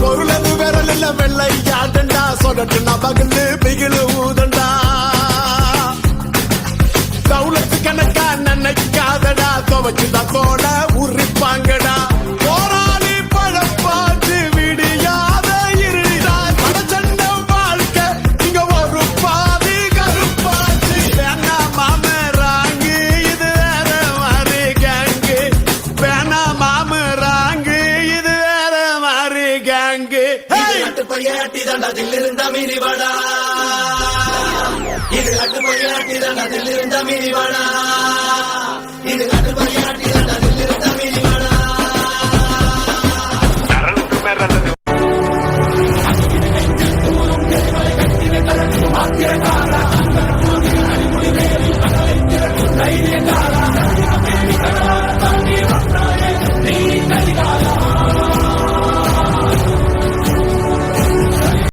பொருளது விரல் இல்ல வெள்ளையாண்டா சொன்னட்டு நமக்கு பிகிழு ஊதண்டா? கவுளத்து கணக்கா நன்னைக்காதடா? துவச்சுதான் அட்டு பையாட்டி தண்டதில் இருந்த மிதிவடா இது அட்டு பையாட்டி தண்டதில் இருந்த மிதிவடா இது அட்டு பையாட்டி தண்டதில் இருந்த மிதிவடா மாத்திரக்கார அந்த